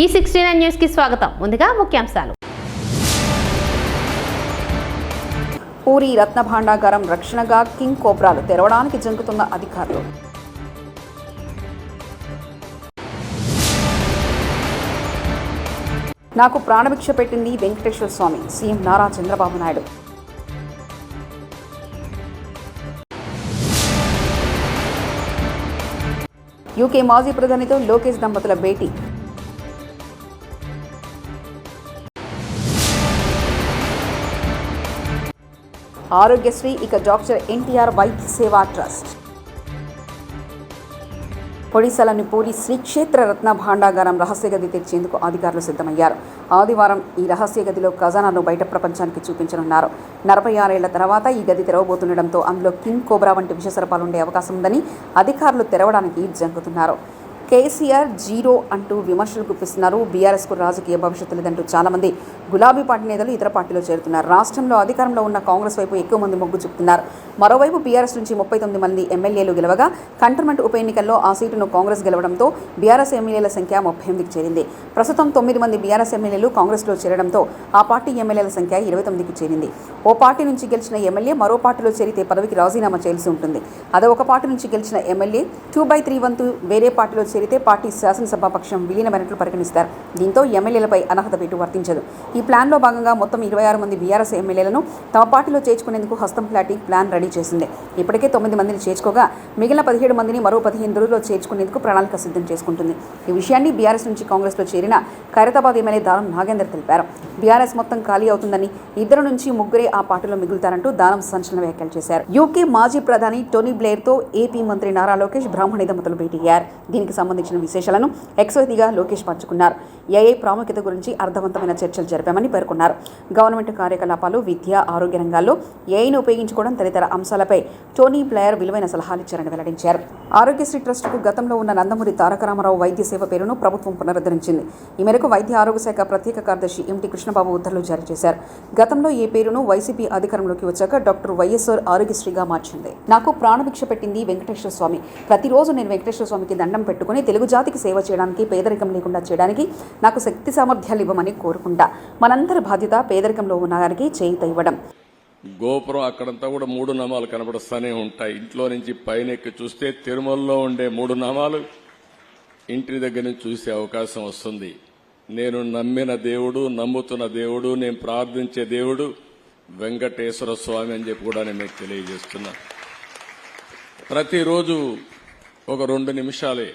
ఈ sixty nine న్యూస్కి స్వాగతం. ముందుగా ముఖ్యాంశాలు. పూరి రత్న భాండాగారం రక్షణగా కింగ్ కోబ్రాలు తెరవడానికి జంకుతున్న అధికారులు. నాకు ప్రాణభిక్ష పెట్టింది వెంకటేశ్వర స్వామి సీఎం నారా చంద్రబాబు నాయుడు. యూకే మాజీ ప్రధానితో లోకేష్ దంపతుల భేటీ. ఆరోగ్యశ్రీ ఇక డాక్టర్ ఎన్టీఆర్ వైద్య సేవా ట్రస్ట్. ఒడిశాలోని పూరి శ్రీ క్షేత్ర రత్న భాండాగారం రహస్య గది తెచ్చేందుకు అధికారులు సిద్ధమయ్యారు. ఆదివారం ఈ రహస్య గదిలో ఖజానాను బయట ప్రపంచానికి చూపించనున్నారు. నలభై ఆరేళ్ళ తర్వాత ఈ గది తెరవబోతుండటంతో అందులో కింగ్ కోబ్రా వంటి విషసర్పాలుండే అవకాశం ఉందని అధికారులు తెరవడానికి జంకుతున్నారు. కేసీఆర్ జీరో అంటూ విమర్శలు గుప్పిస్తున్నారు. బీఆర్ఎస్కు రాజకీయ భవిష్యత్తు లేదంటూ చాలామంది గులాబీ పార్టీ నేతలు ఇతర పార్టీలో చేరుతున్నారు. రాష్ట్రంలో అధికారంలో ఉన్న కాంగ్రెస్ వైపు ఎక్కువ మంది మొగ్గు చూపుతున్నారు. మరోవైపు బీఆర్ఎస్ నుంచి ముప్పై తొమ్మిది మంది ఎమ్మెల్యేలు గెలవగా కంటర్మెంట్ ఉప ఎన్నికల్లో ఆ సీటును కాంగ్రెస్ గెలవడంతో బీఆర్ఎస్ ఎమ్మెల్యేల సంఖ్య ముప్పై ఎనిమిదికి చేరింది. ప్రస్తుతం తొమ్మిది మంది బీఆర్ఎస్ ఎమ్మెల్యేలు కాంగ్రెస్లో చేరడంతో ఆ పార్టీ ఎమ్మెల్యేల సంఖ్య ఇరవై తొమ్మిదికి చేరింది. ఓ పార్టీ నుంచి గెలిచిన ఎమ్మెల్యే మరో పార్టీలో చేరితే పదవికి రాజీనామా చేయాల్సి ఉంటుంది. అదే ఒక పార్టీ నుంచి గెలిచిన ఎమ్మెల్యే టూ బై త్రీ వంతు వేరే పార్టీలో చేరితే పార్టీ శాసనసభాపక్షం విలీనమైనట్లు పరిగణిస్తారు. దీంతో ఎమ్మెల్యేలపై అనర్హత వేటు వర్తించదు. ఈ ప్లాన్లో భాగంగా మొత్తం ఇరవై ఆరు మంది బీఆర్ఎస్ ఎమ్మెల్యేలను తమ పార్టీలో చేర్చుకునేందుకు హస్తం ప్లాటి ప్లాన్ రెడీ చేసింది. ఇప్పటికే తొమ్మిది మందిని చేర్చుకోగా మిగిలిన పదిహేడు మందిని మరో పదిహేను రోజుల్లో చేర్చుకునేందుకు ప్రణాళిక సిద్ధం చేసుకుంటుంది. ఈ విషయాన్ని బీఆర్ఎస్ నుంచి కాంగ్రెస్లో చేరిన ఖైరతాబాద్ ఎమ్మెల్యే దానం నాగేందర్ తెలిపారు. బీఆర్ఎస్ మొత్తం ఖాళీ అవుతుందని ఇద్దరు నుంచి ముగ్గురే ఆ పార్టీలో మిగులుతారంటూ దానం సంచలన వ్యాఖ్యలు చేశారు. యూకే మాజీ ప్రధాని టోనీ బ్లేర్తో ఏపీ మంత్రి నారా లోకేష్ బ్రాహ్మణి దంపతులు భేటీ అయ్యారు. దీనికి సంబంధించిన విశేషాలను ఎక్స్వైతిగా లోకేష్ పంచుకున్నారు. ఏఐ ప్రాముఖ్యత గురించి అర్థవంతమైన చర్చలు జరిపామని పేర్కొన్నారు. గవర్నమెంట్ కార్యకలాపాలు విద్య ఆరోగ్య రంగాల్లో ఏఐను ఉపయోగించుకోవడం తదితర అంశాలపై టోనీ ప్లేయర్ విలువైన సలహాలు ఇచ్చారని వెల్లడించారు. ఆరోగ్యశ్రీ ట్రస్టుకు గతంలో ఉన్న నందమూరి తారక రామారావు వైద్య సేవ పేరును ప్రభుత్వం పునరుద్ధరించింది. ఈ మేరకు వైద్య ఆరోగ్య శాఖ ప్రత్యేక కార్యదర్శి ఎంటి కృష్ణబాబు ఉత్తర్వులు జారీ చేశారు. గతంలో ఈ పేరును వైసీపీ అధికారంలోకి వచ్చాక డాక్టర్ వైఎస్ఆర్ ఆరోగ్యశ్రీగా మార్చింది. నాకు ప్రాణభిక్ష పెట్టింది వెంకటేశ్వర స్వామి. ప్రతిరోజు నేను వెంకటేశ్వర స్వామికి దండం పెట్టుకుని తెలుగు జాతికి సేవ చేయడానికి పేదరికం లేకుండా చేయడానికి నాకు శక్తి సామర్థ్యాలు ఇవ్వమని కోరుకుంటా. మనందరి బాధ్యత పేదరికంలో ఉన్న వారికి చేయిత ఇవ్వడం. గోపురం అక్కడంతా కూడా మూడు నామాలు కనబడుస్తూనే ఉంటాయి. ఇంట్లో నుంచి పైన ఎక్కి చూస్తే తిరుమలలో ఉండే మూడు నామాలు ఇంటి దగ్గర నుంచి చూసే అవకాశం వస్తుంది. నేను నమ్మిన దేవుడు నమ్ముతున్న దేవుడు నేను ప్రార్థించే దేవుడు వెంకటేశ్వర స్వామి అని చెప్పి కూడా నేను మీకు తెలియజేస్తున్నా. ప్రతిరోజు ఒక రెండు నిమిషాలే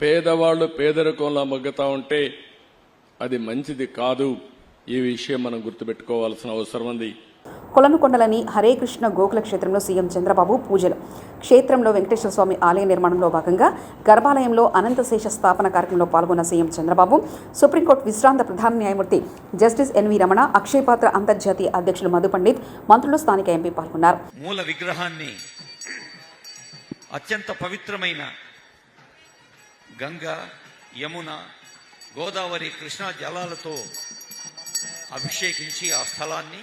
పేదవాళ్ళు పేదరికంలో మగ్గుతా ఉంటే అది మంచిది కాదు. ఈ విషయం మనం గుర్తుపెట్టుకోవాల్సిన అవసరం ఉంది. కొలనుకొండలని హరే కృష్ణ గోకుల క్షేత్రంలో సీఎం చంద్రబాబు పూజలు. క్షేత్రంలో వెంకటేశ్వర స్వామి ఆలయ నిర్మాణంలో భాగంగా గర్భాలయంలో అనంతశేష స్థాపన కార్యక్రమంలో పాల్గొన్న సీఎం చంద్రబాబు సుప్రీంకోర్టు విశ్రాంత ప్రధాన న్యాయమూర్తి జస్టిస్ ఎన్వి రమణ అక్షయ్ పాత్ర అంతర్జాతీయ అధ్యక్షులు మధు పండిత్ మంత్రులు స్థానిక ఎంపీ పాల్గొన్నారు. మూల విగ్రహాన్ని అత్యంత పవిత్రమైన గంగా యమున గోదావరి కృష్ణా జలాలతో అభిషేకించి ఆ స్థలాన్ని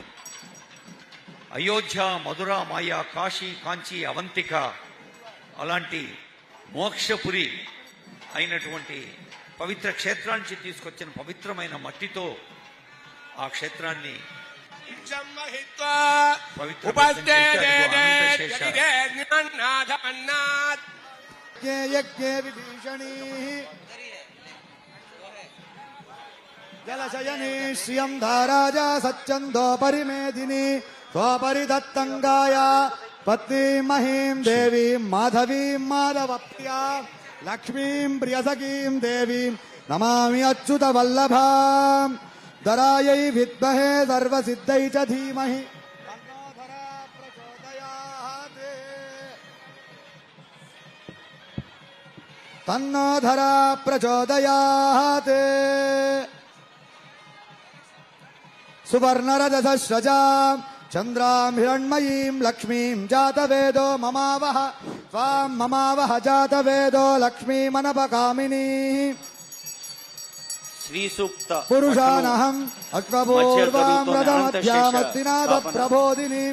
అయోధ్య మధుర మాయా కాశీ కాంచి అవంతిక అలాంటి మోక్షపురి అయినటువంటి పవిత్ర క్షేత్రానికి తీసుకొచ్చిన పవిత్రమైన మట్టితో ఆ క్షేత్రాన్ని పవిత్ర यज्ञ विभीषणी जलशयनी श्रियं धाराजा सच्चन्दोपरि मेदिनी स्वपरि दत्तङ्गाय पत्नीं महीं देवीं, माधवीं माधवप्त्या लक्ष्मीं देवी नमा अच्युत वल्लभा दराय विद्महे सर्व सिद्ध धीमहि। तन्नो धरा प्रचोदयात् सुवर्णरदसस्रजाम् हिण्मयी लक्ष्मी जात वेदो ममावह त्वाम् ममावह जातवेदो लक्ष्मीमनपकामिनी। श्रीसूक्त पुरुषानहम् अश्वपूर्वाम् रथमध्यामत्तिनाथ प्रबोधिनी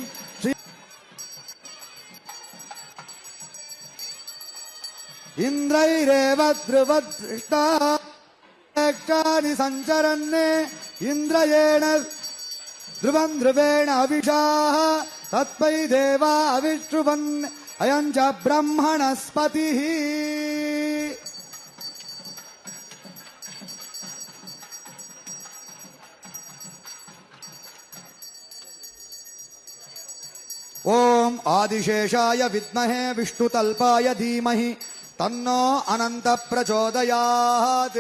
इन्द्रैरेव ध्रुवदृष्टादिसञ्चरन्ने इन्द्रयेण ध्रुवम् ध्रुवेण अविषाः सत्त्वै देवा अविश्रुवन् अयम् च ब्रह्मणस्पतिः। ओम् आदिशेषाय विद्महे विष्णुतल्पाय धीमहि तन्नो अनंत प्रचोदयात्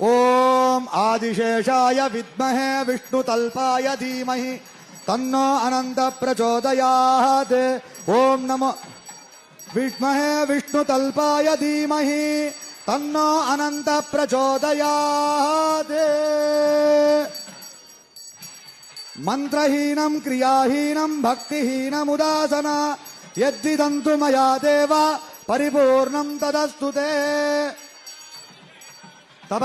ओम आदिशेषाय विद्महे विष्णुतल्पाय धीमहि तन्नो अनंत प्रचोदयात् ओम नमो विद्महे विष्णुतल्पाय धीमहि నమో విద్మహే విష్ణుతల్పాయ ధీమహి తన్నో అనంత ప్రచోదయాత్ మంత్రహీనం క్రియాహీనం భక్తిహీనముదాసన యద్దిదంతు మయా దేవ పరిపూర్ణం తదస్తు తే. తవ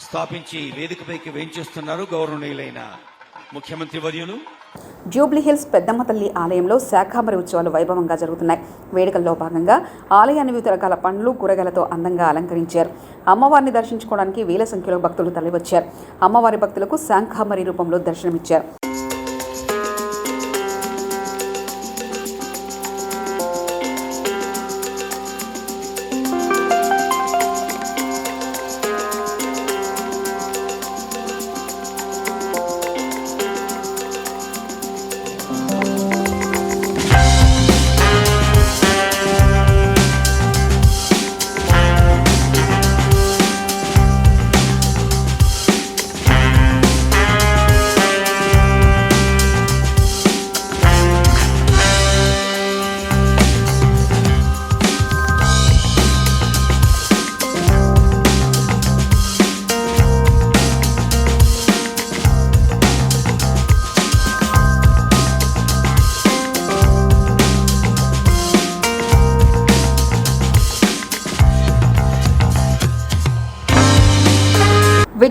స్థాపించి వేదికపైకి వేయించేస్తున్నారు గౌరవనీయులైన ముఖ్యమంత్రి వర్యులు. జూబ్లీహిల్స్ పెద్దమ్మ తల్లి ఆలయంలో శాఖాంబరి ఉత్సవాలు వైభవంగా జరుగుతున్నాయి. వేడుకల్లో భాగంగా ఆలయాన్ని వివిధ రకాల పండ్లు కూరగాయలతో అందంగా అలంకరించారు. అమ్మవారిని దర్శించుకోవడానికి వేల సంఖ్యలో భక్తులు తరలివచ్చారు. అమ్మవారి భక్తులకు శాంఖాంబరి రూపంలో దర్శనమిచ్చారు.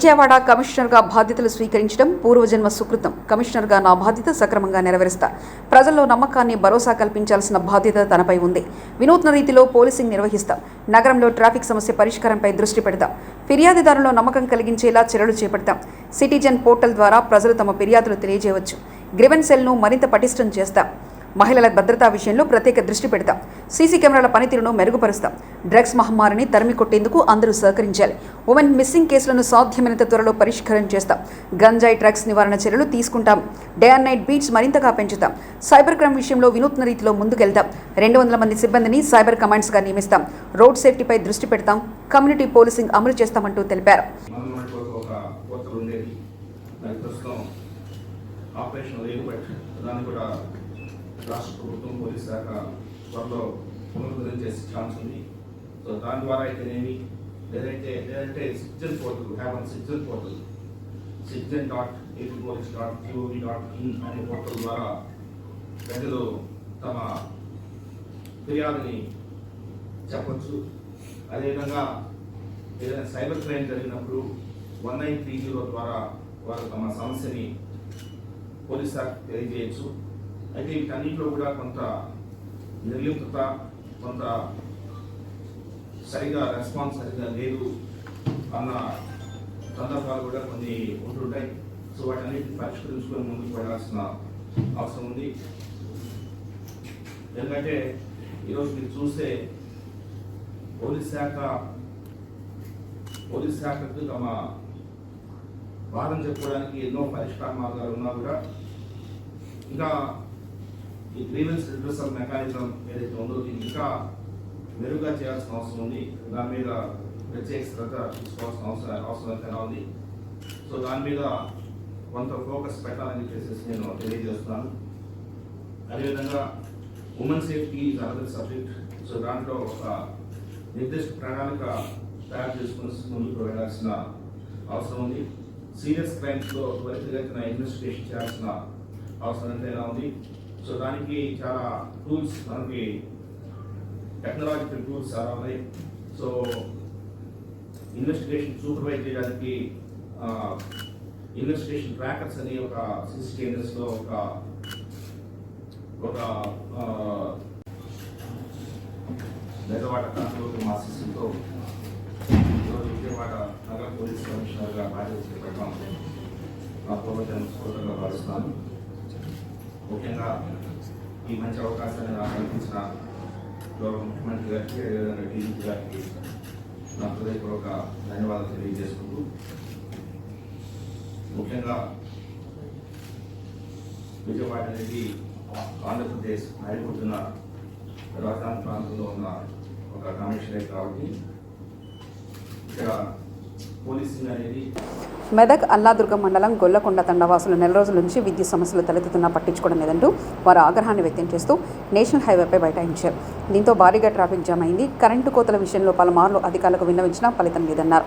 విజయవాడ కమిషనర్గా బాధ్యతలు స్వీకరించడం పూర్వజన్మ సుకృతం. కమిషనర్గా నా బాధ్యత సక్రమంగా నెరవేరుస్తా. ప్రజల్లో నమ్మకాన్ని భరోసా కల్పించాల్సిన బాధ్యత తనపై ఉంది. వినూత్న రీతిలో పోలీసింగ్ నిర్వహిస్తాం. నగరంలో ట్రాఫిక్ సమస్య పరిష్కారంపై దృష్టి పెడతాం. ఫిర్యాదుదారులో నమ్మకం కలిగించేలా చర్యలు చేపడతాం. సిటిజన్ పోర్టల్ ద్వారా ప్రజలు తమ ఫిర్యాదులు తెలియజేయవచ్చు. గ్రివెన్ సెల్ను మరింత పటిష్టం చేస్తాం. మహిళల భద్రతా విషయంలో ప్రత్యేక దృష్టి పెడతాం. సీసీ కెమెరాల పనితీరును మెరుగుపరుస్తాం. డ్రగ్స్ మహమ్మారిని తరిమి కొట్టేందుకు అందరూ సహకరించాలి. ఉమెన్ మిస్సింగ్ కేసులను సాధ్యమైనంత త్వరలో పరిష్కారం చేస్తాం. గంజాయి డ్రగ్స్ నివారణ చర్యలు తీసుకుంటాం. డే అండ్ నైట్ బీట్స్ మరింతగా పెంచుతాం. సైబర్ క్రైమ్ విషయంలో వినూత్న రీతిలో ముందుకెళ్తాం. రెండు వందల మంది సిబ్బందిని సైబర్ కమాండ్స్గా నియమిస్తాం. రోడ్ సేఫ్టీపై దృష్టి పెడతాం. కమ్యూనిటీ పోలీసింగ్ అమలు చేస్తామంటూ తెలిపారు. ఆపరేషన్ దాన్ని కూడా రాష్ట్ర ప్రభుత్వం పోలీస్ శాఖ త్వరలో పునరుద్ధరణ చేసే ఛాన్స్ ఉంది. సో దాని ద్వారా అయితేనేమి? లేదంటే లేదంటే citizen portal have an citizen portal. Citizen dot AP police dot G O V dot in అనే పోర్టల్ ద్వారా ప్రజలు తమ ఫిర్యాదుని చెప్పచ్చు. అదేవిధంగా ఏదైనా సైబర్ క్రైమ్ జరిగినప్పుడు వన్ నైన్ త్రీ జీరో ద్వారా వారు తమ సమస్యని పోలీస్ శాఖ తెలియజేయచ్చు. అయితే వీటన్నింటిలో కూడా కొంత నిర్లిప్తత కొంత సరిగా రెస్పాన్స్ సరిగా లేదు అన్న సందర్భాలు కూడా కొన్ని ఉంటుంటాయి. సో వాటన్నిటిని పరిష్కరించుకొని ముందుకు వెళ్ళాల్సిన అవసరం ఉంది. ఎందుకంటే ఈరోజు మీరు చూస్తే పోలీస్ శాఖ పోలీస్ శాఖకు తమ వాదన చెప్పుకోవడానికి ఎన్నో పరిష్కార మార్గాలు ఉన్నా కూడా ఇంకా ఈ గ్రీవెన్స్ రిడ్రసల్ మెకానిజం ఏదైతే ఉందో దీన్ని ఇంకా మెరుగ్గా చేయాల్సిన అవసరం ఉంది. దాని మీద ప్రత్యేక శ్రద్ధ తీసుకోవాల్సిన అవసరం అవసరం ఉంది? సో దాని మీద కొంత ఫోకస్ పెట్టాలని చెప్పేసి నేను తెలియజేస్తున్నాను. అదేవిధంగా women safety is another subject so దాంట్లో ఒక నిర్దిష్ట ప్రణాళిక తయారు చేసుకుని ముందుకు వెళ్ళాల్సిన అవసరం ఉంది. సీరియస్ క్రైమ్స్లో త్వరితగతిన ఇన్వెస్టిగేషన్ చేయాల్సిన అవసరం ఎంతైనా ఉంది? సో దానికి చాలా టూల్స్ మనకి టెక్నాలజికల్ టూల్స్ చాలా ఉన్నాయి. సో ఇన్వెస్టిగేషన్ సూపర్వైజ్ చేయడానికి ఇన్వెస్టిగేషన్ ట్రాకర్స్ అని ఒక సిసి కెమెరాస్లో ఒక ఒక ఆ, కాంట్రోల్ మా సిస్టంతో ఈరోజు విజయవాడ నగర పోలీస్ కమిషనర్గా బాధ్యత చేపట్టడం నా పూర్వజన్మ స్ఫూర్తిగా భావిస్తున్నాను. ముఖ్యంగా ఈ మంచి అవకాశాన్ని నాకు కల్పించిన గౌరవ ముఖ్యమంత్రి గారికి అదేవిధంగా టీడీపీ గారికి నా హృదయపూర్వక ధన్యవాదాలు తెలియజేసుకుంటూ ముఖ్యంగా విజయవాడ అనేది ఆంధ్రప్రదేశ్ నడిపుతున్న రాజధాని ప్రాంతంలో ఉన్న ఒక కమిషనరేట్ కాబట్టి ఇక్కడ పోలీసింగ్ అనేది మెదక్ అల్లాదుర్గం మండలం గొల్లకొండ తండవాసులు నెల రోజుల నుంచి విద్యుత్ సమస్యలు తలెత్తుతున్నా పట్టించుకోవడం లేదంటూ వారు ఆగ్రహాన్ని వ్యక్తం చేస్తూ నేషనల్ హైవేపై బైఠాయించారు. దీంతో భారీగా ట్రాఫిక్ జామ్ అయింది. కరెంటు కోతల విషయంలో పలుమార్లు అధికారులకు విన్నవించినా ఫలితం లేదన్నారు.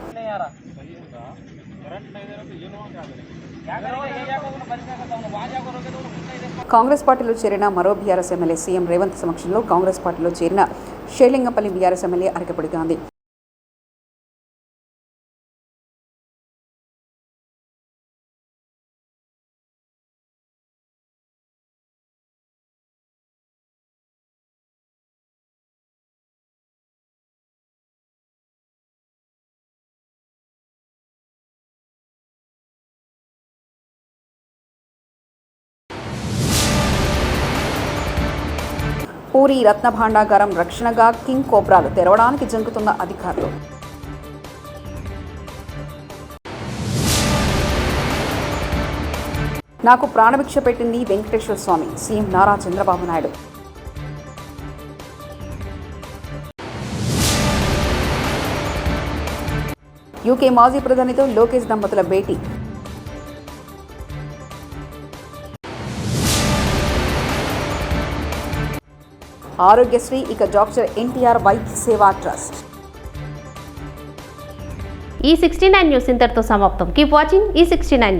కాంగ్రెస్ పార్టీలో చేరిన మరో బీఆర్ఎస్ ఎమ్మెల్యే సీఎం రేవంత్ సమక్షంలో కాంగ్రెస్ పార్టీలో చేరిన షేర్లింగంపల్లి బీఆర్ఎస్ ఎమ్మెల్యే అరకపొడి గాంధీ. పూరి రత్న భాండాగారం రక్షణగా కింగ్ కోబ్రాలు తెరవడానికి జంకుతున్న అధికారులు. నాకు ప్రాణభిక్ష పెట్టింది వెంకటేశ్వర స్వామి సీఎం నారా చంద్రబాబు నాయుడు. యూకే మాజీ ప్రధానితో లోకేష్ దంపతుల భేటీ. ఆరోగ్యశ్రీ ఇక డాక్టర్ ఎన్టీఆర్ వైద్య సేవా ట్రస్ట్. ఈ సిక్స్టీ నైన్ న్యూస్ ఇంతటితో సమాప్తం. కీప్ వాచింగ్ ఈ సిక్స్టీ నైన్